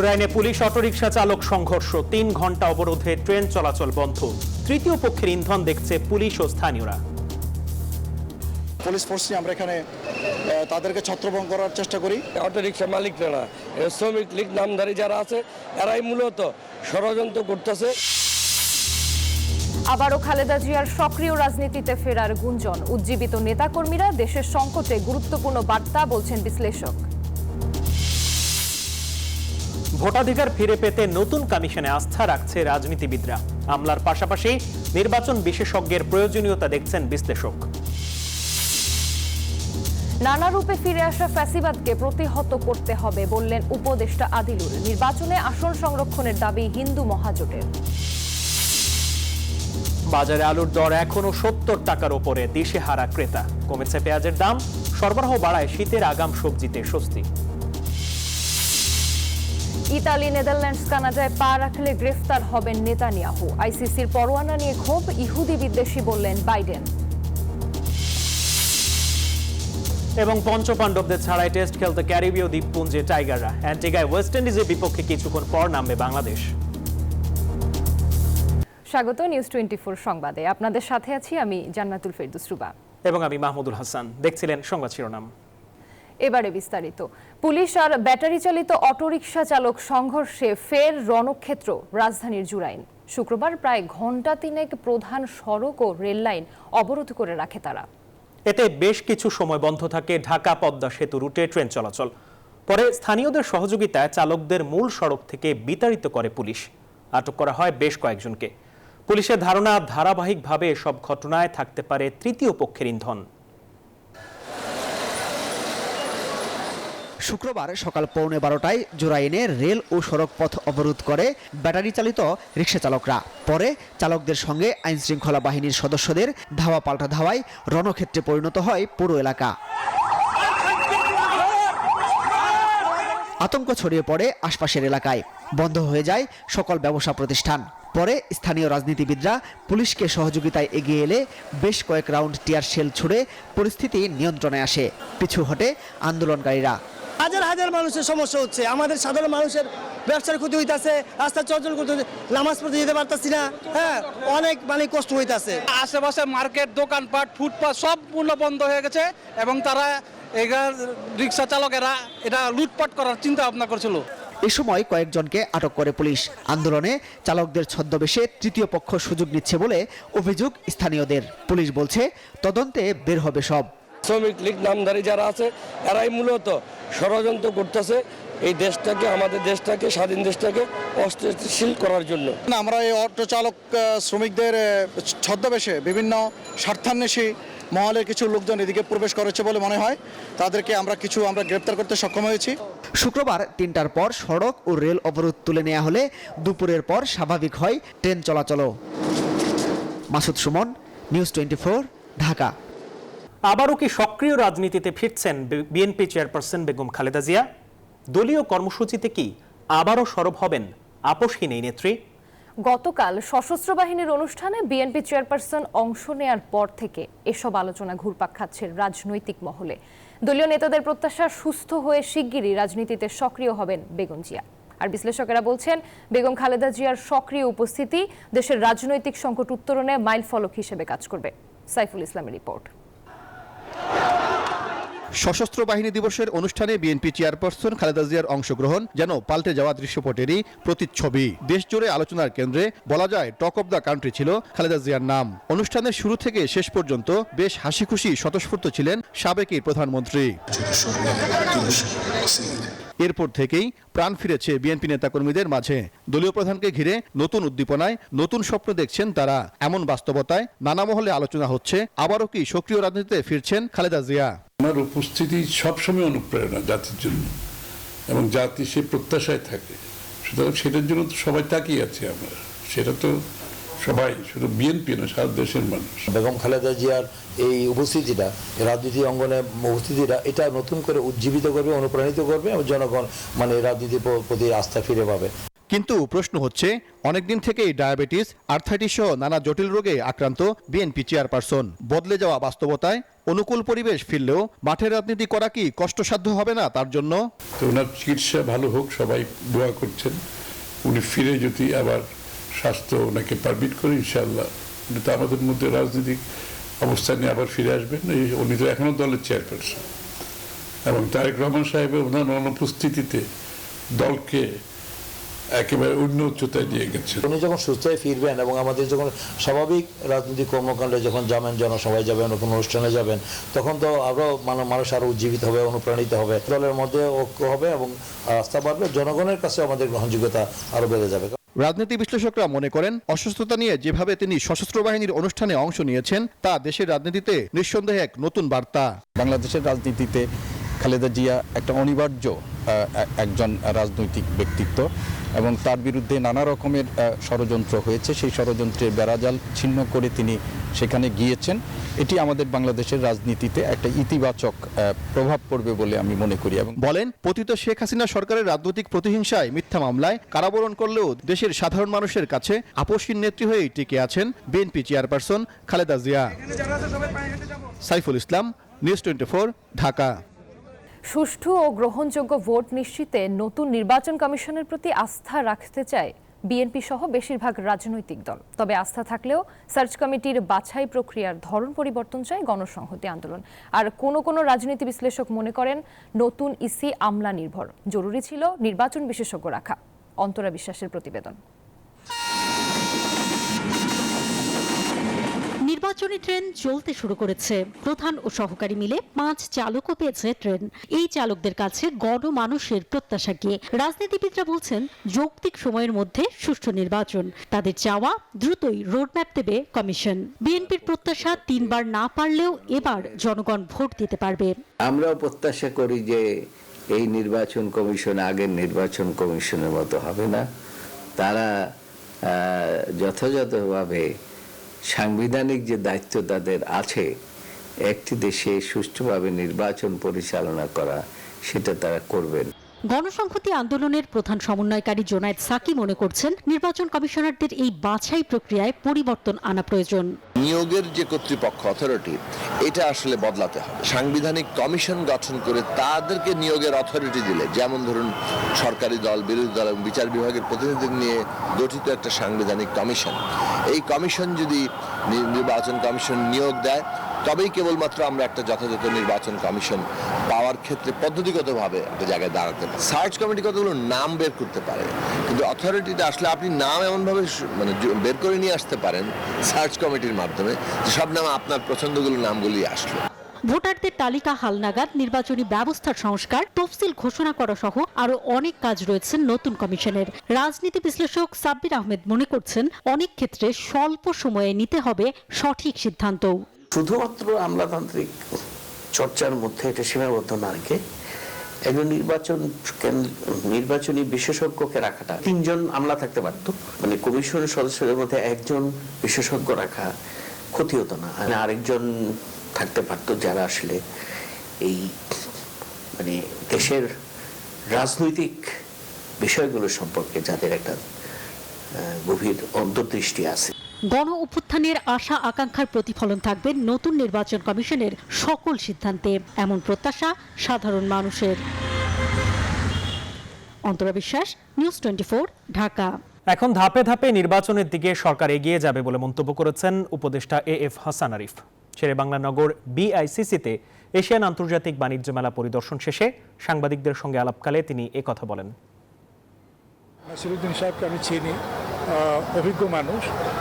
জুরাইনে police autorickshaw চালক সংঘর্ষ। তিন ঘণ্টা অবরোধে ট্রেন চলাচল বন্ধ। তৃতীয় পক্ষের ইন্ধন দেখছে পুলিশ ও স্থানীয়রা। পুলিশ ফোর্স আমরা এখানে আহ, তাদেরকে ছত্রভঙ্গ করার চেষ্টা করি। অটো রিক্সা মালিকরা না শ্রমিক লীগ নামধারী যারা আছে এরাই মূলত ষড়যন্ত্র করতেছে। আবারও খালেদা জিয়ার সক্রিয় রাজনীতিতে ফেরার গুঞ্জন। উজ্জীবিত নেতাকর্মীরা দেশের সংকটে গুরুত্বপূর্ণ বার্তা বলছেন বিশ্লেষক। ভোটাধিকার ফিরে পেতে নতুন কমিশনে আস্থা রাখছে রাজনীতিবিদরা। আমলার পাশাপাশি নির্বাচন বিশেষজ্ঞের প্রয়োজনীয়তা দেখছেন বিশ্লেষক। নানা রূপে ফিরে আসা ফ্যাসিবাদকে প্রতিহত করতে হবে বললেন উপদেষ্টা আদিলুর নির্বাচনে আসন সংরক্ষণের দাবি হিন্দু মহাজোটের। বাজারে আলুর দর এখনও সত্তর টাকার ওপরে দিশে হারা ক্রেতা। কমেছে পেঁয়াজের দাম সরবরাহ বাড়ায় শীতের আগাম সবজিতে স্বস্তি। ইতালি নেদারল্যান্ডস কানাডায় পা রাখলে গ্রেফতার হবেন নেতানিয়াহু। আইসিসির পরোয়ানা নিয়ে ক্ষোভ ইহুদি বিদ্বেষী বললেন বাইডেন। এবং পঞ্চপাণ্ডবদের ছাড়াই টেস্ট খেলতে ক্যারিবীয় দ্বীপপুঞ্জে টাইগাররা। অ্যান্টিগায় ওয়েস্ট ইন্ডিজের বিপক্ষে কিছুক্ষণ পর নামবে বাংলাদেশ। স্বাগত নিউজ টোয়েন্টি সংবাদে। আপনাদের সাথে আছি আমি জান্নাতুল ফেরদুস রুবা। এবং আমি মাহমুদুল হাসান। দেখছিলেন সংবাদ শিরোনাম। এবারে বিস্তারিত। পুলিশ আর ব্যাটারি চালিত অটোরিকশা চালক সংঘর্ষে ফের রণক্ষেত্র রাজধানীর জুরাইন। শুক্রবার প্রায় ঘণ্টা তিনেক প্রধান সড়ক ও রেল লাইন অবরোধ করে রাখে তারা। এতে বেশ কিছু সময় বন্ধ থাকে ঢাকা পদ্মা সেতু রুটে ট্রেন চলাচল। পরে স্থানীয়দের সহযোগিতায় চালকদের মূল সড়ক থেকে বিতাড়িত করে পুলিশ। আটক করা হয় বেশ কয়েকজনকে। পুলিশের ধারণা, ধারাবাহিকভাবে এসব ঘটনায় থাকতে পারে তৃতীয় পক্ষের ইন্ধন। শুক্রবার সকাল পৌনে বারোটায় জোরাইনে রেল ও সড়ক পথ অবরোধ করে ব্যাটারি চালিত রিক্সা চালকরা। পরে চালকদের সঙ্গে আইন শৃঙ্খলা বাহিনীর সদস্যদের ধাওয়া পাল্টা ধাওয়ায় রণক্ষেত্রে পরিণত হয় পুরো এলাকা। আতঙ্ক ছড়িয়ে পড়ে আশপাশের এলাকায়। বন্ধ হয়ে যায় সকল ব্যবসা প্রতিষ্ঠান। পরে স্থানীয় রাজনীতিবিদরা পুলিশকে সহযোগিতায় এগিয়ে এলে বেশ কয়েক রাউন্ড টিয়ার শেল ছুড়ে পরিস্থিতি নিয়ন্ত্রণে আসে। পিছু হটে আন্দোলনকারীরা। হাজার হাজার মানুষের সমস্যা হচ্ছে। আমাদের সাধারণ মানুষের ব্যবসার ক্ষতি হইতেছে রাস্তা চলাচল করতে নামাজ পড়তে যেতে পারতাছি না হ্যাঁ অনেক মানে কষ্ট হইতাছে। আশেপাশে মার্কেট দোকানপাট ফুটপাথ সব পূর্ণ বন্ধ হয়ে গেছে এবং তারা এগা রিক্সা চালকেরা এটা লুটপাট করার চিন্তা ভাবনা করছিল। এ সময় কয়েকজনকে আটক করে পুলিশ। আন্দোলনে চালকদের ছদ্মবেশে তৃতীয় পক্ষ সুযোগ নিচ্ছে বলে অভিযোগ স্থানীয়দের। পুলিশ বলছে তদন্তে বের হবে সব। শ্রমিক লীগ নামধারী যারা আছে এরাই মূলত ষড়যন্ত্র করতেছে এই দেশটাকে আমাদের দেশটাকে স্বাধীন দেশটাকে অস্থিতিশীল করার জন্য। না, আমরা এই অটো চালক শ্রমিকদের ছদ্মবেশে বিভিন্ন স্বার্থান্বেষী মহলের কিছু লোকজন এদিকে প্রবেশ করেছে বলে মনে হয়। তাদেরকে আমরা কিছু আমরা গ্রেপ্তার করতে সক্ষম হয়েছি। শুক্রবার তিনটার পর সড়ক ও রেল অবরোধ তুলে নেওয়া হলে দুপুরের পর স্বাভাবিক হয় train চলাচলও। Masud Sumon news twenty Dhaka. আবারও কি সক্রিয় রাজনীতিতে ফিরছেন বিএনপি চেয়ারপারসন বেগম খালেদা জিয়া? দলীয় কর্মসূচিতে কি আবারও সরব হবেন আপোষহীন এই নেত্রী? গতকাল সশস্ত্র বাহিনীর অনুষ্ঠানে বিএনপি চেয়ারপারসন অংশ নেয়ার পর থেকে এসব আলোচনা ঘুরপাক খাচ্ছে রাজনৈতিক মহলে। দলীয় নেতাদের প্রত্যাশা সুস্থ হয়ে শিগগিরই রাজনীতিতে সক্রিয় হবেন বেগম জিয়া। আর বিশ্লেষকেরা বলছেন, বেগম খালেদা জিয়ার সক্রিয় উপস্থিতি দেশের রাজনৈতিক সংকট উত্তরণে মাইল ফলক হিসেবে কাজ করবে। সাইফুল ইসলামের রিপোর্ট। সশস্ত্র বাহিনী দিবসের অনুষ্ঠানে বিএনপি চেয়ারপারসন খালেদা জিয়ার অংশগ্রহণ যেন পাল্টে যাওয়া দৃশ্যপটেরই প্রতিচ্ছবি। দেশজুড়ে আলোচনার কেন্দ্রে বলা যায়, টক অব দ্য কান্ট্রি ছিল খালেদা জিয়ার নাম। অনুষ্ঠানের শুরু থেকে শেষ পর্যন্ত বেশ হাসি খুশি স্বতঃস্ফূর্ত ছিলেন সাবেকের প্রধানমন্ত্রী। এরপর থেকেই প্রাণ ফিরেছে বিএনপি নেতাকর্মীদের মাঝে। দলীয় প্রধানকে ঘিরে নতুন উদ্দীপনায় নতুন স্বপ্ন দেখছেন তারা। এমন বাস্তবতায় নানা মহলে আলোচনা হচ্ছে। আবারও কি সক্রিয় রাজনীতিতে ফিরছেন খালেদা জিয়া? ওনার উপস্থিতি সবসময় অনুপ্রেরণা জাতির জন্য এবং জাতি সে প্রত্যাশায় থাকে। সুতরাং সেটার জন্য তো সবাই তাকিয়ে আছে আমরা। সেটা তো সবাই শুধু বিএনপি না সারা দেশের মানুষ। বেগম খালেদা জিয়ার এই উপস্থিতিটা রাজনীতি অঙ্গনে উপস্থিতিটা এটা নতুন করে উজ্জীবিত করবে অনুপ্রাণিত করবে এবং জনগণ মানে রাজনীতির প্রতি আস্থা ফিরে পাবে। কিন্তু প্রশ্ন হচ্ছে অনেকদিন থেকেই ডায়াবেটিস আর্থাইটিস সহ নানা জটিল রোগে আক্রান্ত বিএনপি চেয়ারপারসন। বদলে যাওয়া বাস্তবতায় অনুকূল পরিবেশ ফিরলেও মাঠের রাজনীতি করা কি কষ্টসাধ্য হবে না তার জন্য? ওনার চিকিৎসা ভালো হোক সবাই দোয়া করছেন। উনি ফিরে যদি আবার স্বাস্থ্য ওনাকে পারমিট করে ইনশাল্লাহ উনি তো আমাদের মধ্যে রাজনৈতিক অবস্থানে আবার ফিরে আসবেন। উনি তো এখনও দলের চেয়ারপারসন এবং তারেক রহমান সাহেবের ওনার অনুপস্থিতিতে দলকে একেবারে অন্য উচ্চতায় নিয়ে গেছেন। উনি যখন সুস্থ হয়ে ফিরবেন এবং আমাদের যখন স্বাভাবিক রাজনৈতিক কর্মকাণ্ডে যখন যাবেন জনসভায় যাবেন কোনো অনুষ্ঠানে যাবেন, তখন তো আরও মানে মানুষ আরও উজ্জীবিত হবে, অনুপ্রাণিত হবে। দলের মধ্যে ঐক্য হবে এবং আস্থা বাড়বে, জনগণের কাছে আমাদের গ্রহণযোগ্যতা আরও বেড়ে যাবে। রাজনীতি বিশ্লেষকরা মনে করেন, অসুস্থতা নিয়ে যেভাবে তিনি সশস্ত্র বাহিনীর অনুষ্ঠানে অংশ নিয়েছেন, তা দেশের রাজনীতিতে নিঃসন্দেহে এক নতুন বার্তা। বাংলাদেশের রাজনীতিতে খালেদা জিয়া একটা অনিবার্য একজন রাজনৈতিক ব্যক্তিত্ব এবং তার বিরুদ্ধে নানা রকমের ষড়যন্ত্র হয়েছে। সেই ষড়যন্ত্রের বেড়াজাল ছিন্ন করে তিনি সেখানে গিয়েছেন। এটি আমাদের বাংলাদেশের রাজনীতিতে একটা ইতিবাচক প্রভাব পড়বে বলে আমি মনে করি এবং বলেন, পতিত শেখ হাসিনা সরকারের রাজনৈতিক প্রতিহিংসায় মিথ্যা মামলায় কারাবরণ করলেও দেশের সাধারণ মানুষের কাছে আপসীন নেত্রী হয়েই টিকে আছেন BNP chairperson Khaleda Zia. Saiful Islam, news twenty Dhaka. সুষ্ঠু ও গ্রহণযোগ্য ভোট নিশ্চিতে নতুন নির্বাচন কমিশনের প্রতি আস্থা রাখতে চায় বিএনপি সহ বেশিরভাগ রাজনৈতিক দল। তবে আস্থা থাকলেও সার্চ কমিটির বাছাই প্রক্রিয়ার ধরন পরিবর্তন চায় গণসংহতি আন্দোলন। আর কোনো কোনো রাজনীতি বিশ্লেষক মনে করেন, নতুন ইসি আমলা নির্ভর। জরুরি ছিল নির্বাচন বিশেষজ্ঞ রাখা। অন্তরা বিশ্বাসের প্রতিবেদন। নির্বাচনী ট্রেন চলতে শুরু করেছে। প্রধান ও সহকারী মিলে পাঁচ চালকও পেয়েছে ট্রেন। এই চালকদের কাছে গণমানুষের প্রত্যাশা কি? রাজনীতিবিদরা বলছেন, যৌক্তিক সময়ের মধ্যে সুষ্ঠু নির্বাচন। তাদের চাওয়া দ্রুতই রোডম্যাপ দেবে কমিশন। বিএনপির প্রত্যাশা তিনবার না পারলেও এবার জনগণ ভোট দিতে পারবে। আমরাও প্রত্যাশা করি যে এই নির্বাচন কমিশন আগের নির্বাচন কমিশনের মতো হবে না। তারা যথাযথভাবে সাংবিধানিক যে দায়িত্ব তাদের আছে একটি দেশে সুষ্ঠুভাবে নির্বাচন পরিচালনা করা সেটা তারা করবেন। গণসংহতি আন্দোলনের প্রধান সমন্বয়কারী জোনায়েদ সাকি মনে করছেন, নির্বাচন কমিশনারদের এই বাছাই প্রক্রিয়ায় পরিবর্তন আনা প্রয়োজন। নিয়োগের যে কর্তৃপক্ষ অথরিটি, এটা আসলে বদলাতে হবে। সাংবিধানিক কমিশন গঠন করে তাদেরকে নিয়োগের অথরিটি দিলে, যেমন ধরুন সরকারি দল, বিরোধী দল এবং বিচার বিভাগের প্রতিনিধি নিয়ে গঠিত একটা সাংবিধানিক কমিশন। এই কমিশন যদি নির্বাচন কমিশন নিয়োগ দেয়, তবেই কেবলমাত্র আমরা একটা যথাযথ নির্বাচন কমিশন পাওয়ার ক্ষেত্রে পদ্ধতিগতভাবে একটা জায়গায় দাঁড়াতে পারি। সার্চ কমিটি কতগুলো নাম বের করতে পারে কিন্তু অথরিটিটা আসলে আপনি নাম এমনভাবে মানে বের করে নিয়ে আসতে পারেন সার্চ কমিটির মাধ্যমে যে সব নাম আপনার পছন্দগুলো নামগুলি আসলো। ভোটারদের তালিকা হালনাগাদ নির্বাচনী ব্যবস্থার সংস্কার তফসিল ঘোষণা করা সহ আরও অনেক কাজ রয়েছে নতুন কমিশনের। রাজনীতি বিশ্লেষক সাব্বির আহমেদ মনে করছেন অনেক ক্ষেত্রে স্বল্প সময়ে নিতে হবে সঠিক সিদ্ধান্ত শুধুমাত্র আমলাতান্ত্রিক চর্চার মধ্যে এটা সীমাবদ্ধ না রেখে একজন নির্বাচন নির্বাচনী বিশেষজ্ঞকে রাখাটা, তিনজন আমলা থাকতে পারত মানে কমিশন সদস্যদের মধ্যে একজন বিশেষজ্ঞ রাখা ক্ষতি হতো না, আর আরেকজন থাকতে পারতো যারা আসলে এই মানে দেশের রাজনৈতিক বিষয়গুলো সম্পর্কে যাদের একটা গভীর অন্তর্দৃষ্টি আছে। গণ অভ্যুত্থানের আশা আকাঙ্ক্ষার প্রতিফলন থাকবে নতুন নির্বাচন কমিশনের সকল সিদ্ধান্তে এমন প্রত্যাশা সাধারণ মানুষের। অন্তরা বিশ্বাস নিউজ টোয়েন্টি ঢাকা। এখন ধাপে ধাপে নির্বাচনের দিকে সরকার এগিয়ে যাবে বলে মন্তব্য করেছেন উপদেষ্টা এ এফ হাসান আরিফ। শেরেবাংলা নগর বিআইসিসিতে এশিয়ান আন্তর্জাতিক বাণিজ্য মেলা পরিদর্শন শেষে সাংবাদিকদের সঙ্গে আলাপকালে তিনি একথা বলেন। নাসিরুদ্দিন সাহেবকে আমি চিনি অভিজ্ঞ মানুষ। আহ,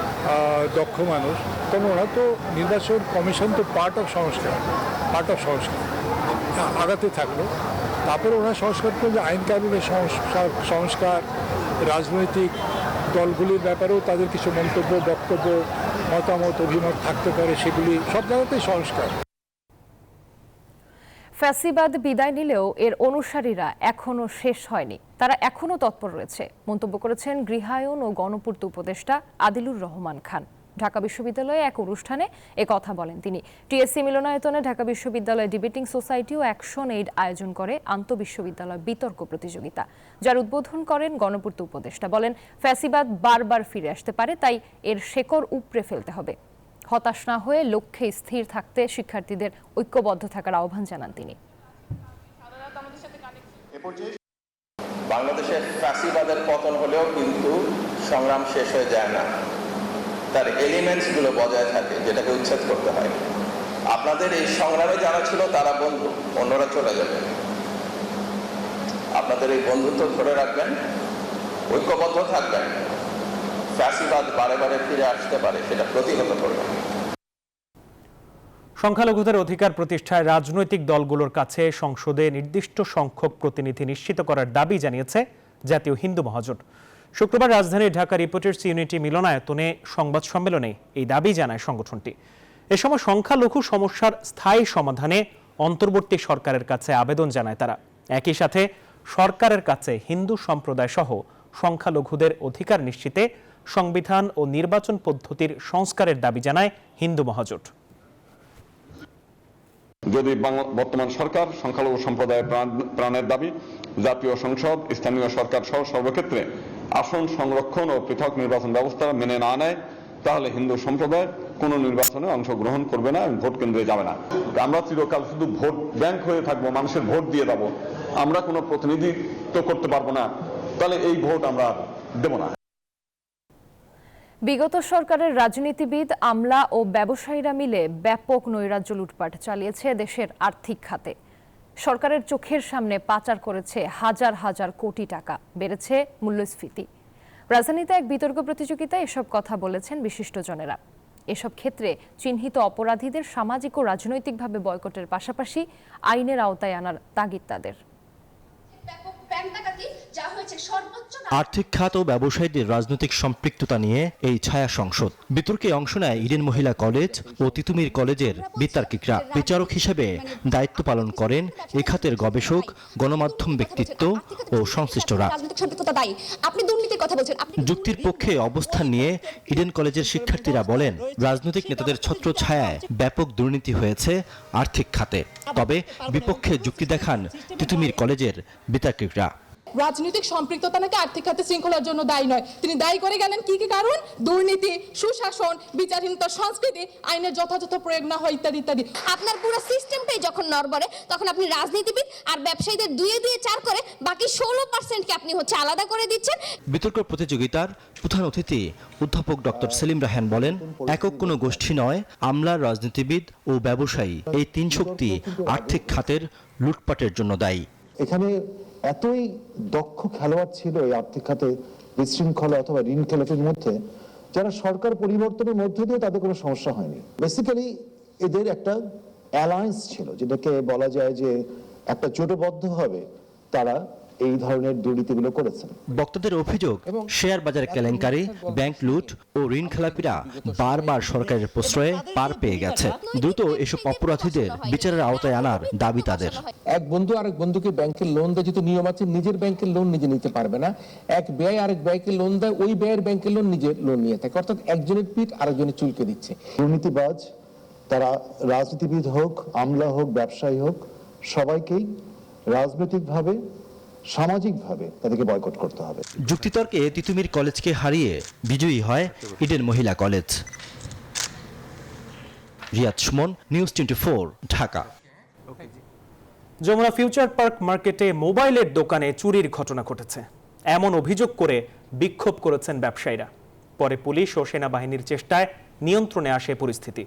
দক্ষ মানুষ। কারণ ওরা তো নির্বাচন কমিশন তো পার্ট অফ সংস্কার পার্ট অফ সংস্কার। আগাতে থাকল। তারপরে ওরা সংস্কার করবে আইন কানুনের সংস্কার সংস্কার, রাজনৈতিক দলগুলির ব্যাপারেও তাদের কিছু মন্তব্য, বক্তব্য, মতামত, অভিমত থাকতে পারে সেগুলি সব জায়গাতেই সংস্কার। ফ্যাসিবাদ বিদায় নিলেও এর অনুসারীরা এখনও শেষ হয়নি। তারা এখনও তৎপর রয়েছে। মন্তব্য করেছেন গৃহায়ন ও গণপূর্ত উপদেষ্টা আদিলুর রহমান খান। ঢাকা বিশ্ববিদ্যালয়ে এক অনুষ্ঠানে এ কথা বলেন তিনি। টিএসসি মিলনায়তনে ঢাকা বিশ্ববিদ্যালয় ডিবেটিং সোসাইটি ও অ্যাকশন এইড আয়োজন করে আন্তঃবিশ্ববিদ্যালয় বিতর্ক প্রতিযোগিতা, যার উদ্বোধন করেন গণপূর্ত উপদেষ্টা। বলেন, ফ্যাসিবাদ বারবার ফিরে আসতে পারে, তাই এর শেকড় উপড়ে ফেলতে হবে। হতাশ না হয়ে লক্ষ্যে স্থির থাকতে শিক্ষার্থীদের ঐক্যবদ্ধ থাকার আহ্বান জানান তিনি। বাংলাদেশের ফ্যাসিবাদের পতন হলেও কিন্তু সংগ্রাম শেষ হয়ে যায় না। তার এলিমেন্টসগুলো বজায় থাকে, যেটাকে উচ্ছেদ করতে হয়। আপনাদের এই সংগ্রামে যারা ছিল, তারা বন্ধু, অন্যরা চলে যাবে। আপনাদের এই বন্ধুত্ব ধরে রাখবেন, ঐক্যবদ্ধ থাকবেন। ফ্যাসিবাদ বারে বারে ফিরে আসতে পারে, সেটা প্রতিহত করবেন সংখ্যালঘুদের অধিকার প্রতিষ্ঠায় রাজনৈতিক দলগুলোর কাছে সংসদে নির্দিষ্ট সংখ্যক প্রতিনিধি নিশ্চিত করার দাবি জানিয়েছে জাতীয় হিন্দু মহাজোট। শুক্রবার রাজধানীর ঢাকা রিপোর্টার্স ইউনিটি মিলনায়তনে সংবাদ সম্মেলনে এই দাবি জানায় সংগঠনটি। এ সময় সংখ্যালঘু সমস্যার স্থায়ী সমাধানে অন্তর্বর্তী সরকারের কাছে আবেদন জানায় তারা। একই সাথে সরকারের কাছে হিন্দু সম্প্রদায় সহ সংখ্যালঘুদের অধিকার নিশ্চিতে সংবিধান ও নির্বাচন পদ্ধতির সংস্কারের দাবি জানায় হিন্দু মহাজোট। যদি বর্তমান সরকার সংখ্যালঘু সম্প্রদায়ের প্রাণের দাবি, জাতীয় সংসদ, স্থানীয় সরকার সহ সর্বক্ষেত্রে আসন সংরক্ষণ ও পৃথক নির্বাচন ব্যবস্থা মেনে না নেয়, তাহলে হিন্দু সম্প্রদায় কোনো নির্বাচনে অংশগ্রহণ করবে না ভোট কেন্দ্রে যাবে না। আমরা চিরকাল শুধু ভোট ব্যাংক হয়ে থাকব, মানুষের ভোট দিয়ে দেবো। আমরা কোনো প্রতিনিধিত্ব করতে পারব না। তাহলে এই ভোট আমরা দেবো না। বিগত সরকারের রাজনীতিবিদ, আমলা ও ব্যবসায়ীরা মিলে ব্যাপক নৈরাজ্য লুটপাট চালিয়েছে দেশের আর্থিক খাতে। সরকারের চোখের সামনে পাচার করেছে হাজার হাজার কোটি টাকা, বেড়েছে মূল্যস্ফীতি। রাজধানীতে এক বিতর্ক প্রতিযোগিতায় এসব কথা বলেছেন বিশিষ্টজনেরা। এসব ক্ষেত্রে চিহ্নিত অপরাধীদের সামাজিক ও রাজনৈতিকভাবে বয়কটের পাশাপাশি আইনের আওতায় আনার তাগিদ তাদের। আর্থিক খাত ও ব্যবসায়ীদের রাজনৈতিক সম্পৃক্ততা নিয়ে এই ছায়া সংসদ। বিতর্কে অংশ নেয় ইডেন মহিলা কলেজ ও তিতুমির কলেজের বিতার্কিকরা। বিচারক হিসেবে দায়িত্ব পালন করেন এ খাতের গবেষক গণমাধ্যম ব্যক্তিত্ব ও সংশ্লিষ্টরা। যুক্তির পক্ষে অবস্থান নিয়ে ইডেন কলেজের শিক্ষার্থীরা বলেন রাজনৈতিক নেতাদের ছত্র ছায়ায় ব্যাপক দুর্নীতি হয়েছে আর্থিক খাতে। তবে বিপক্ষে যুক্তি দেখান তিতুমির কলেজের বিতার্কিকরা। রাজনৈতিক সম্পৃক্ততা নাকি আর্থিক খাতে শৃঙ্খলার জন্য দায়ী নয়? তিনি দায়ী করে গেলেন কি কি কারণ? দুর্নীতি সুশাসন বিচারহীনতা সংস্কৃতি আইনের যথাযথ প্রয়োগ না হয় ইত্যাদি ইত্যাদি। আপনার পুরো সিস্টেমটাই যখন নড়বড়ে তখন আপনি রাজনীতিবিদ আর ব্যবসায়ীদের দুয়ে দুয়ে চার করে বাকি ষোলো পার্সেন্টকে আপনি হচ্ছে আলাদা করে দিচ্ছেন। বিতর্ক প্রতিযোগিতার প্রধান অতিথি অধ্যাপক ডক্টর সেলিম রাহান বলেন একক কোনো গোষ্ঠী নয় আমলার রাজনীতিবিদ ও ব্যবসায়ী। এই তিন শক্তি আর্থিক খাতের লুটপাটের জন্য দায়ী। এখানে এতই দক্ষ খেলোয়াড় ছিল এই আর্থিক খাতে বিশৃঙ্খলা অথবা ঋণ খেলাফির মধ্যে, যারা সরকার পরিবর্তনের মধ্যে দিয়ে তাদের কোনো সমস্যা হয়নি। বেসিক্যালি এদের একটা অ্যালায়েন্স ছিল, যেটাকে বলা যায় যে একটা জোটবদ্ধ হবে তারা এই ধরনের দুর্নীতিগুলো করেছেন। বক্তাদের অভিযোগ শেয়ার বাজার কেলেঙ্কারি ব্যাংক লুট ও ঋণ খেলাপিরা বারবার সরকারের প্রশ্রয়ে পার পেয়ে গেছে। দ্রুত এসব অপরাধীদের বিচারের আওতায় আনার দাবি তাদের। এক বন্ধু আরেক বন্ধুকে ব্যাংকের লোন দেয় যেহেতু নিয়ম আছে নিজের ব্যাংকের লোন নিজে নিতে পারবে না। এক ব্যয় আরেক ব্যয়কে লোন দেয় ওই ব্যয়ের ব্যাংকের লোন নিজে লোন নিয়ে থাকে। অর্থাৎ একজনের পিঠ আরেকজনের চুলকে দিচ্ছে। দুর্নীতিবাজ তারা রাজনীতিবিদ হোক আমলা হোক ব্যবসায়ী হোক সবাইকেই রাজনৈতিকভাবে সামাজিকভাবে তাদেরকে বয়কট করতে হবে। যুক্তিতর্কে তিতুমির কলেজকে হারিয়ে বিজয়ী হয় ইডেন মহিলা college. Riyad Sumon news twenty Dhaka. Jamuna future park মার্কেটে মোবাইলের দোকানে চুরির ঘটনা ঘটেছে। এমন অভিযোগ করে বিক্ষোভ করেছেন ব্যবসায়ীরা। পরে পুলিশ ও সেনাবাহিনীর চেষ্টায় নিয়ন্ত্রণে আসে পরিস্থিতি।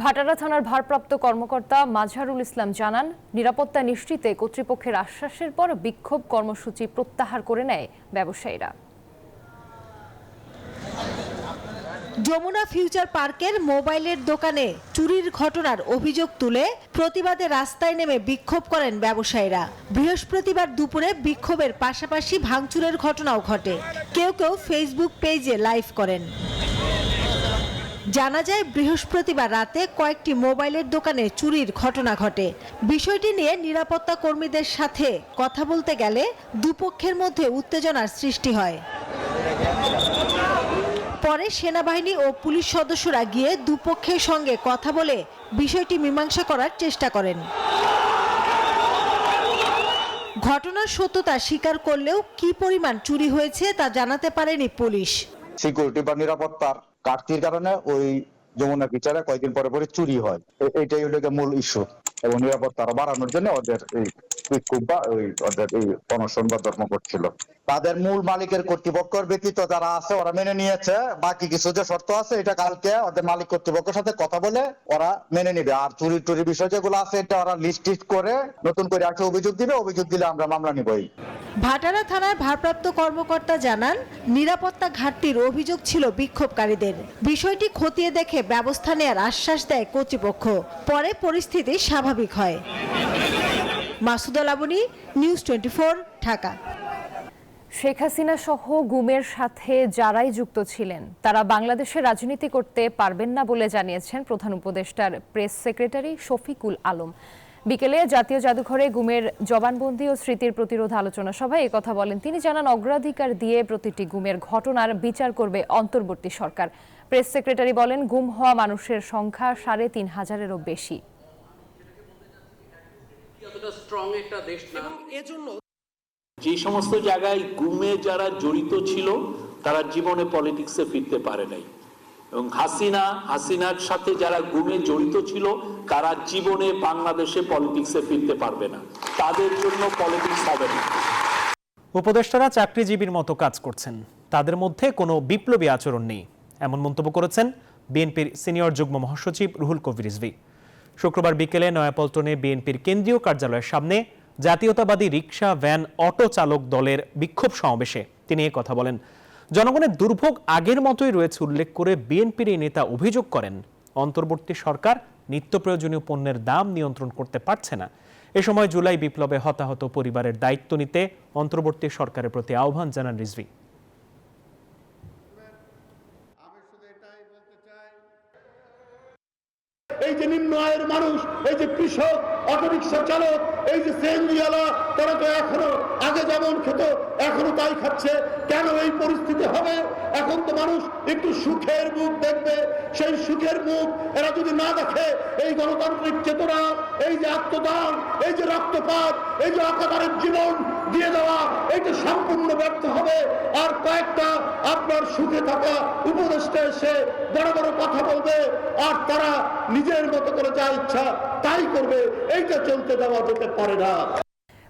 ভাটারা থানার ভারপ্রাপ্ত কর্মকর্তা মাজহারুল ইসলাম জানান, নিরাপত্তা নিশ্চিতে কর্তৃপক্ষের আশ্বাসের পর বিক্ষোভ কর্মসূচি প্রত্যাহার করে নেয় ব্যবসায়ীরা। যমুনা ফিউচার পার্কের মোবাইলের দোকানে চুরির ঘটনার অভিযোগ তুলে প্রতিবাদে রাস্তায় নেমে বিক্ষোভ করেন ব্যবসায়ীরা। বৃহস্পতিবার দুপুরে বিক্ষোভের পাশাপাশি ভাঙচুরের ঘটনাও ঘটে। কেউ কেউ ফেসবুক পেজে লাইভ করেন। জানা যায়, বৃহস্পতিবার রাতে কয়েকটি মোবাইলের দোকানে চুরির ঘটনা ঘটে। বিষয়টি নিয়ে নিরাপত্তা কর্মীদের সাথে কথা বলতে গেলে দুপক্ষের মধ্যে উত্তেজনার সৃষ্টি হয়। পরে সেনাবাহিনী ও পুলিশ সদস্যরা গিয়ে দুপক্ষের সঙ্গে কথা বলে বিষয়টি মীমাংসা করার চেষ্টা করেন। ঘটনার সত্যতা স্বীকার করলেও কি পরিমাণ চুরি হয়েছে তা জানাতে পারেনি পুলিশ। সিকিউরিটি বা নিরাপত্তার ঘাটতির কারণে ওই যমুনা বিচারে কয়েকদিন পরে পরে চুরি হয়। এটাই হলো মূল ইস্যু এবং নিরাপত্তা আরও বাড়ানোর জন্য ওদের এই বিক্ষোভ বা ওই ওদের এই অনশন বা ধর্মঘট ছিল তাদের মূল মালিকের কর্তৃপক্ষের ব্যতীত যারা আছে, ওরা মেনে নিয়েছে। বাকি কিছু যে শর্ত আছে, এটা কালকে ওদের মালিক কর্তৃপক্ষের সাথে কথা বলে ওরা মেনে নিবে। আর চুরি টুরি বিষয় যেগুলো আছে, এটা ওরা লিস্ট টিস্ট করে নতুন করে একটা অভিযোগ দিবে। অভিযোগ দিলে আমরা মামলা নিবই। ভাটারা থানার ভারপ্রাপ্ত কর্মকর্তা জানান, নিরাপত্তা ঘাটতির অভিযোগ ছিল বিক্ষোভকারীদের। বিষয়টি খতিয়ে দেখে ব্যবস্থা নেয়ার আশ্বাস দেয় কর্তৃপক্ষ। পরে পরিস্থিতি স্বাভাবিক হয়। Masuda Laboni news twenty Dhaka. Sheikh Hasina সহ গুমের সাথে যারাই যুক্ত ছিলেন, তারা বাংলাদেশে রাজনীতি করতে পারবেন না বলে জানিয়েছেন প্রধান উপদেষ্টার প্রেস সেক্রেটারি শফিকুল আলম। বিকেলে জাতীয় জাদুঘরে গুমের জবানবন্দি ও স্মৃতির প্রতিরোধ আলোচনা সভায় কথা বলেন। তিনি জানান, অগ্রাধিকার দিয়ে প্রতিটি গুমের ঘটনার বিচার করবে অন্তর্বর্তী সরকার। প্রেস সেক্রেটারি বলেন, গুম হওয়া মানুষের সংখ্যা সাড়ে তিন হাজারেরও বেশি। যে সমস্ত জায়গায় গুমে যারা জড়িত ছিল তারা জীবনে পলিটিক্সে ফিরতে পারে নাই। এবং হাসিনা হাসিনার সাথে যারা গুমে জড়িত ছিল তারা জীবনে বাংলাদেশে পলিটিক্সে ফিরতে পারবে না। তাদের জন্য পলিটিক্স হবে না। উপদেষ্টারা চাকরিজীবীর মতো কাজ করছেন। তাদের মধ্যে কোনো বিপ্লবী আচরণ নেই। এমন মন্তব্য করেছেন বিএনপির সিনিয়র যুগ্ম মহাসচিব রুহুল কবির রিজভী। শুক্রবার বিকেলে নয়াপল্টনে বিএনপির কেন্দ্রীয় কার্যালয়ের সামনে জাতীয়তাবাদী রিক্সা ভ্যান, অটো চালক দলের বিক্ষোভ সমাবেশে তিনি এ কথা বলেন। জনগণের দুর্ভোগ আগের মতোই রয়েছে উল্লেখ করে বিএনপির এই নেতা অভিযোগ করেন, অন্তর্বর্তী সরকার নিত্য প্রয়োজনীয় পণ্যের দাম নিয়ন্ত্রণ করতে পারছে না। এ সময় জুলাই বিপ্লবে হতাহত পরিবারের দায়িত্ব নিতে অন্তর্বর্তী সরকারের প্রতি আহ্বান জানান রিজভী। নিম্ন আয়ের মানুষ, এই যে কৃষক অটোরিক্সা চালক, এই যে সিএনজিওয়ালা তারা তো এখনও আগে যেমন খেত, এখনও তাই খাচ্ছে। কেন এই পরিস্থিতি হবে? এখন তো মানুষ একটু সুখের মুখ দেখবে। সেই সুখের মুখ এরা যদি না দেখে, এই গণতান্ত্রিক চেতনা, এই যে আত্মদান, এই যে রক্তপাত, এই যে অকাতারের জীবন দিয়ে দেওয়া এটা সম্পূর্ণ ব্যর্থ হবে। আর কয়েকটা আপনার সুখে থাকা উপদেষ্টা এসে বড় বড় কথা বলবে, আর তারা নিজের মতো করে যা ইচ্ছা তাই করবে, এইটা চলতে দেওয়া যেতে পারে না।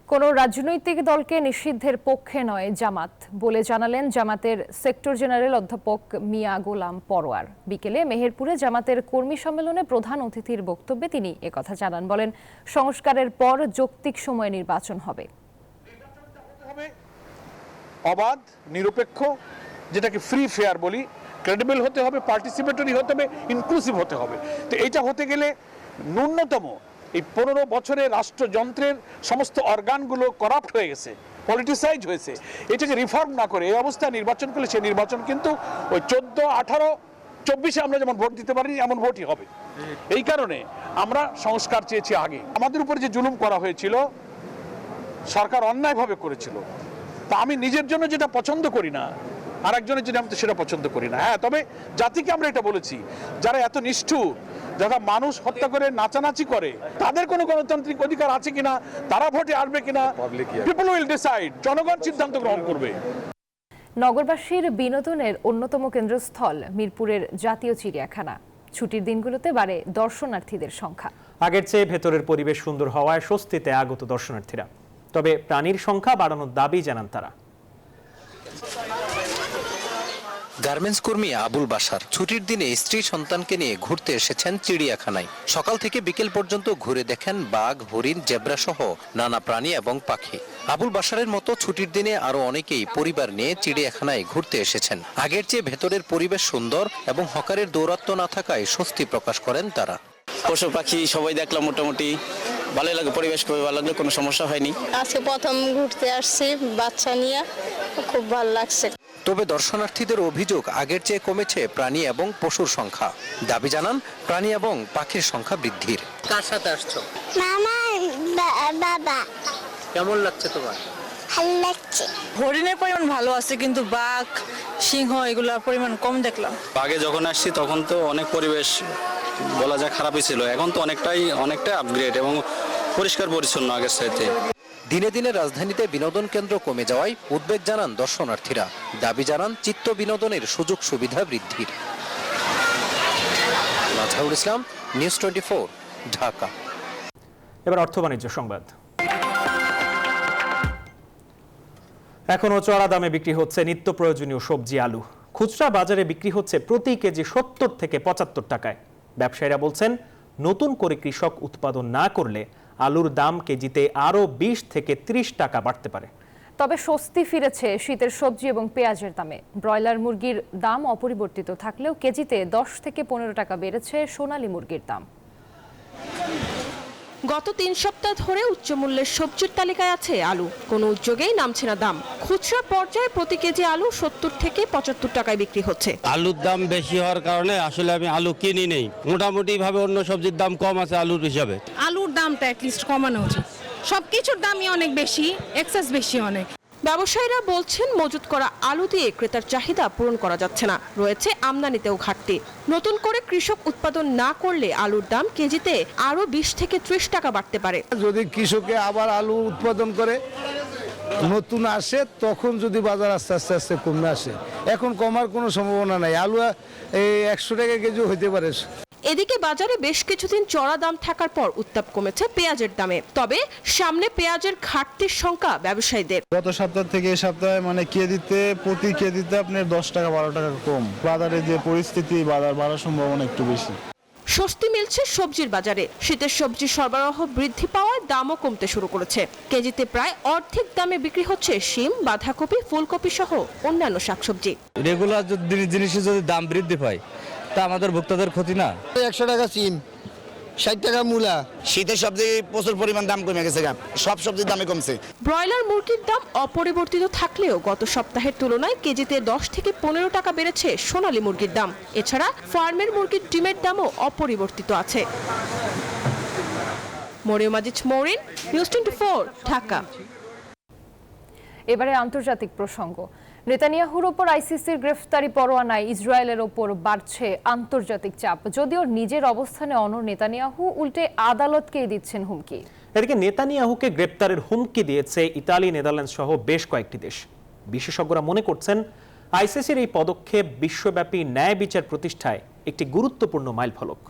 কোনো রাজনৈতিক দলকে নিষিদ্ধের পক্ষে নয় জামাত, বলে জানালেন জামাতের সেক্টর জেনারেল অধ্যাপক মিয়া গোলাম পরোয়ার। বিকেলে মেহেরপুরে জামাতের কর্মী সম্মেলনে প্রধান অতিথির বক্তব্যে তিনি একথা জানান, বলেন, সংস্কারের পর যৌক্তিক সময়ে নির্বাচন হবে। অবাধ, নিরপেক্ষ, যেটাকে ফ্রি ফেয়ার বলি ক্রেডিবল হতে হবে পার্টিসিপেটরি হতে হবে ইনক্লুসিভ হতে হবে। তো এটা হতে গেলে ন্যূনতম এই পনেরো বছরে রাষ্ট্রযন্ত্রের সমস্ত অর্গানগুলো করাপ্ট হয়ে গেছে পলিটিসাইজ হয়েছে। এটাকে রিফর্ম না করে, এই অবস্থায় নির্বাচন করলে সেই নির্বাচন কিন্তু ওই চোদ্দ, আঠারো, চব্বিশে আমরা যেমন ভোট দিতে পারিনি, এমন ভোটই হবে। এই কারণে আমরা সংস্কার চেয়েছি আগে। আমাদের উপরে যে জুলুম করা হয়েছিল, সরকার অন্যায়ভাবে করেছিল। তা আমি নিজের জন্য যেটা পছন্দ করি না আর একজনের জন্য আমি তো সেটা পছন্দ করি না। হ্যাঁ তবে জাতিকে আমরা এটা বলেছি যারা এত নিষ্ঠুর যারা মানুষ হত্যা করে নাচানাচি করে তাদের কোনো গণতান্ত্রিক অধিকার আছে কিনা তারা ভোটে আসবে কিনা পিপল উইল ডিসাইড জনগণ সিদ্ধান্ত গ্রহণ করবে। নগরবাসীর বিনোদনের অন্যতম কেন্দ্রস্থল মিরপুরের জাতীয় চিড়িয়াখানা। ছুটির দিনগুলোতে বাড়ে দর্শনার্থীদের সংখ্যা। আগের চেয়ে ভেতরের পরিবেশ সুন্দর হওয়ায় স্বস্তিতে আগত দর্শনার্থীরা। তবে প্রাণীর সংখ্যা বাড়ানোর দাবি জানান তারা। গার্মেন্টস কর্মী আবুল বাসার ছুটির দিনে স্ত্রী সন্তানকে নিয়ে ঘুরতে এসেছেন চিড়িয়াখানায়। সকাল থেকে বিকেল পর্যন্ত ঘুরে দেখেন বাঘ, হরিণ জেব্রা সহ নানা প্রাণী এবং পাখি। আবুল বাসারের মতো ছুটির দিনে আরও অনেকেই পরিবার নিয়ে চিড়িয়াখানায় ঘুরতে এসেছেন। আগের চেয়ে ভেতরের পরিবেশ সুন্দর এবং হকারের দৌরাত্ম না থাকায় স্বস্তি প্রকাশ করেন তারা। পশু পাখি সবাই দেখলাম মোটামুটি ভালোই লাগে পরিবেশ খুবই ভালো লাগল কোনো সমস্যা হয়নি। আজকে প্রথম ঘুরতে আসছি বাচ্চা নিয়ে খুব ভালো লাগছে। তবে দর্শনার্থীদের অভিযোগ আগের চেয়ে কমেছে প্রাণী এবং পশুর সংখ্যা। দাবি জানান প্রাণী এবং পাখির সংখ্যা বৃদ্ধির। কার সাথে আসছো? মামা বাবা। কেমন লাগছে তোমার? ভালো লাগছে। হরিণের পরিমাণ ভালো আছে কিন্তু বাঘ সিংহ এগুলোর পরিমাণ কম দেখলাম। আগে যখন আসছি তখন তো অনেক পরিবেশ বলা যায় খারাপই ছিল। এখন তো অনেকটাই অনেকটাই আপগ্রেড এবং পরিষ্কার পরিচ্ছন্ন আগের চাইতে। দিনে দিনে রাজধানীতে বিনোদন কেন্দ্র কমে যাওয়ায় উদ্বেগ জানান দর্শনার্থীরা। দাবি জানান চিত্ত বিনোদনের সুযোগ সুবিধা বৃদ্ধির। Nazharul Islam news twenty Dhaka. এবার অর্থ বাণিজ্য সংবাদ। এখনও চড়া দামে বিক্রি হচ্ছে নিত্য প্রয়োজনীয় সবজি আলু। খুচরা বাজারে বিক্রি হচ্ছে প্রতি কেজি সত্তর থেকে পঁচাত্তর টাকায়। ব্যবসায়ীরা বলছেন, নতুন করে কৃষক উৎপাদন না করলে আলুর দাম কেজিতে আরও বিশ থেকে ত্রিশ টাকা বাড়তে পারে। তবে স্বস্তি ফিরেছে শীতের সবজি এবং পেঁয়াজের দামে। ব্রয়লার মুরগির দাম অপরিবর্তিত থাকলেও কেজিতে দশ থেকে পনেরো টাকা বেড়েছে সোনালী মুরগির দাম। গত তিন সপ্তাহ ধরে উচ্চমূল্যের সবজির তালিকায় আছে আলু। কোনো উদ্যোগেই নামছে না দাম। খুচরা পর্যায়ে প্রতি কেজি আলু সত্তর থেকে পঁচাত্তর টাকায় বিক্রি হচ্ছে। আলুর দাম বেশি হওয়ার কারণে আসলে আমি আলু কিনি নেই। মোটামুটি ভাবে অন্য সবজির দাম কম আছে আলুর হিসাবে। আলুর দামটা অ্যাটলিস্ট কমানো উচিত। সব কিছুর দামই অনেক বেশি এক্সেস বেশি অনেক। ব্যবসায়ীরা বলছেন, মজুত করা আলু দিয়ে ক্রেতার চাহিদা পূরণ করা যাচ্ছে না। রয়েছে আমদানিতেও ঘাটতি। নতুন করে কৃষক উৎপাদন না করলে আলুর দাম কেজিতে আরও বিশ থেকে ত্রিশ টাকা বাড়তে পারে। যদি কৃষকে আবার আলু উৎপাদন করে, নতুন আসে, তখন যদি বাজার আস্তে আস্তে আস্তে কমে আসে। এখন কমার কোনো সম্ভাবনা নাই। আলু একশো টাকা কেজি হইতে পারে। এদিকে বাজারে বেশ কিছুদিন চড়া দাম থাকার পর উত্তাপ কমেছে পেঁয়াজের দামে। তবে সামনে পেঁয়াজের ঘাটতির সংখ্যা ব্যবসায়ীদের। গত সপ্তাহ থেকে এই সপ্তাহে মানে কেজিতে প্রতি কেজিতে আপনার দশ টাকা বারো টাকা কম। বাজারে যে পরিস্থিতি বাজার বাড়ার সম্ভাবনা একটু বেশি। স্বস্তি মিলছে সবজির বাজারে। শীতের সবজি সরবরাহ বৃদ্ধি পাওয়ায় দামও কমতে শুরু করেছে। কেজিতে প্রায় অর্ধেক দামে বিক্রি হচ্ছে শিম বাঁধাকপি ফুলকপি সহ অন্যান্য শাকসবজি। রেগুলার জিনিসের যদি দাম বৃদ্ধি পায় তা আমাদের ভোক্তাদের ক্ষতি না? একশো টাকা সিম ষাট টাকা মূলা। শীতের সবজি প্রচুর পরিমাণ দাম কমে গেছে সব সবজির দামে কমছে। ব্রয়লার মুরগির দাম অপরিবর্তিত থাকলেও গত সপ্তাহের তুলনায় কেজিতে দশ থেকে পনেরো টাকা বেড়েছে সোনালী মুরগির দাম। এছাড়া ফার্মের মুরগির ডিমের দামও অপরিবর্তিত আছে। Mariam Aziz Morin news twenty Dhaka. এবারে আন্তর্জাতিক প্রসঙ্গ। নেতানিয়াহুর ওপর আইসিসির গ্রেফতারি পরোয়ানায় ইসরায়েলের ওপর বাড়ছে আন্তর্জাতিক চাপ। যদিও নিজের অবস্থানে অনর নেতানিয়াহু, উল্টে আদালতকেই দিচ্ছেন হুমকি। এদিকে নেতানিয়াহুকে গ্রেপ্তারের হুমকি দিয়েছে ইতালি নেদারল্যান্ড সহ বেশ কয়েকটি দেশ। বিশেষজ্ঞরা মনে করছেন, আইসিসির এই পদক্ষেপ বিশ্বব্যাপী ন্যায় বিচার প্রতিষ্ঠায় একটি গুরুত্বপূর্ণ মাইলফলক।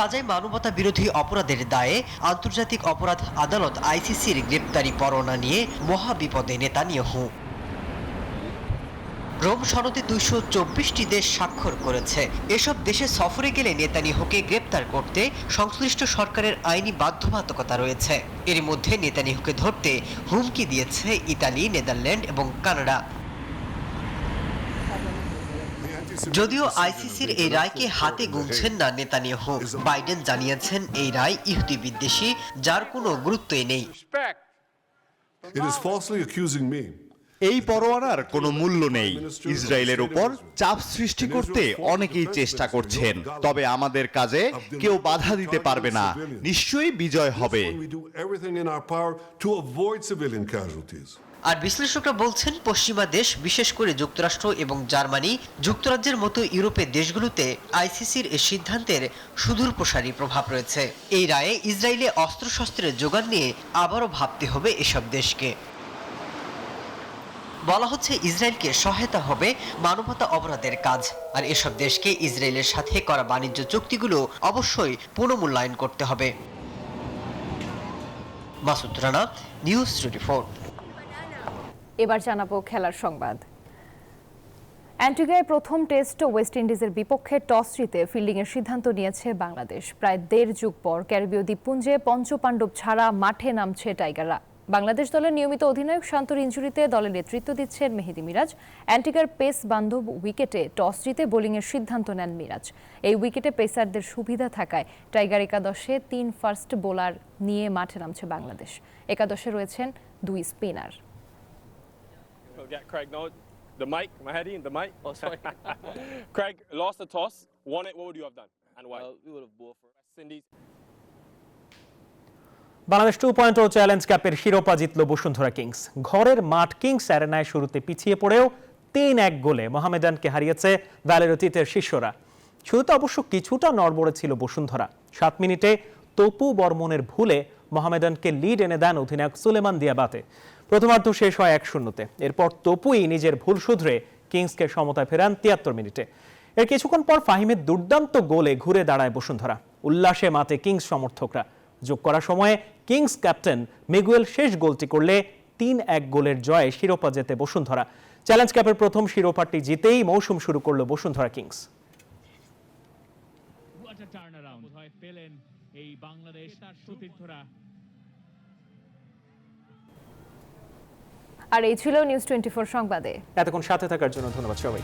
গাজায় মানবতা বিরোধী অপরাধের দায়ে আন্তর্জাতিক অপরাধ আদালত আইসিসির গ্রেপ্তারি পরোয়ানা নিয়ে মহাবিপদে নেতানিয়াহু। রোম সনদে দুইশো চব্বিশটি দেশ স্বাক্ষর করেছে। এসব দেশে সফরে গেলে নেতানিয়াহুকে গ্রেপ্তার করতে সংশ্লিষ্ট সরকারের আইনি বাধ্যবাধকতা রয়েছে। এর মধ্যে নেতানিয়াহুকে ধরতে হুমকি দিয়েছে ইতালি, নেদারল্যান্ড এবং কানাডা। যদিও আইসিসির এই রায়কে হাতে গুনছেন না নেতানিয়াহু। বাইডেন জানিয়েছেন এই রায় ইহুদি বিদ্বেষী যার কোনো গুরুত্বই নেই. এই পরোয়ানার কোনো মূল্য নেই। ইসরায়েলের উপর চাপ সৃষ্টি করতে অনেকেই চেষ্টা করছেন। তবে আমাদের কাজে কেউ বাধা দিতে পারবে না। নিশ্চয়ই বিজয় হবে। আর বিশ্লেষকরা বলছেন, পশ্চিমা দেশ, বিশেষ করে যুক্তরাষ্ট্র এবং জার্মানি, যুক্তরাজ্যের মতো ইউরোপের দেশগুলোতে আইসিসির এই সিদ্ধান্তের সুদূর প্রসারী প্রভাব রয়েছে। এই রায়ে ইসরায়েলে অস্ত্রশস্ত্রের যোগান নিয়ে আবারও ভাবতে হবে এসব দেশকে। বলা হচ্ছে, ইসরায়েলকে সহায়তা হবে মানবতা অপরাধের কাজ। আর এসব দেশকে ইসরায়েলের সাথে করা বাণিজ্য চুক্তিগুলো অবশ্যই পুনমূল্যায়ন করতে হবে। মাসুদ রানা, নিউজ টোয়েন্টি এবার জানাব খেলার সংবাদ। অ্যান্টিগায় প্রথম টেস্ট ওয়েস্ট ইন্ডিজের বিপক্ষে টস জিতে ফিল্ডিংয়ের সিদ্ধান্ত নিয়েছে বাংলাদেশ। প্রায় দেড় যুগ পর ক্যারিবীয় দ্বীপপুঞ্জে পঞ্চপাণ্ডব ছাড়া মাঠে নামছে টাইগাররা। বাংলাদেশ দলের নিয়মিত অধিনায়ক শান্তর ইঞ্জুরিতে দলের নেতৃত্ব দিচ্ছেন মেহেদি মিরাজ। অ্যান্টিগার পেস বান্ধব উইকেটে টস জিতে বোলিংয়ের সিদ্ধান্ত নেন মিরাজ। এই উইকেটে পেসারদের সুবিধা থাকায় টাইগার একাদশে তিন ফার্স্ট বোলার নিয়ে মাঠে নামছে বাংলাদেশ। একাদশে রয়েছেন দুই spinner. Get Craig, no, the mic, Mahedi, the mic. Oh, sorry. Craig lost the toss, won it. What would you have done, and why? Well, we would have bought for West Indies. Bangladesh two point O challenge কাপের শিরোপা জিতল Bashundhara Kings ঘরের মাঠ Kings অ্যারেনায় শুরুতে পিছিয়ে পড়েও তিন এক গোলে মোহামেডানকে হারিয়েছে ভ্যালেরোতিতের শিষ্যরা শুরুতে অবশ্য কিছুটা নড়বড়ে ছিল বসুন্ধরা সাত মিনিটে তপু বর্মনের ভুলে মোহামেডানকে লিড এনে দেন অধিনায়ক সুলেমান দিয়াবাতে প্রথমার্ধ শেষ হয় এক শূন্যতে। এরপর তপুই নিজের ভুল শুধরে কিংসকে সমতায় ফেরান তিয়াত্তর মিনিটে। এর কিছুক্ষণ পর ফাহিমের দুর্দান্ত গোলে ঘুরে দাঁড়ায় বসুন্ধরা। উল্লাসে মাতে কিংস সমর্থকরা। যোগ করার সময়ে কিংস ক্যাপ্টেন মিগুয়েল শেষ গোলটি করলে তিন এক গোলের জয়ে শিরোপা জেতে বসুন্ধরা। চ্যালেঞ্জ কাপের প্রথম শিরোপাটি জিতেই মৌসুম শুরু করল বসুন্ধরা কিংস। এই বাংলাদেশ সতীর্থরা। আর এই ছিল নিউজ টোয়েন্টি সংবাদে। এতক্ষণ সাথে থাকার জন্য ধন্যবাদ সবাই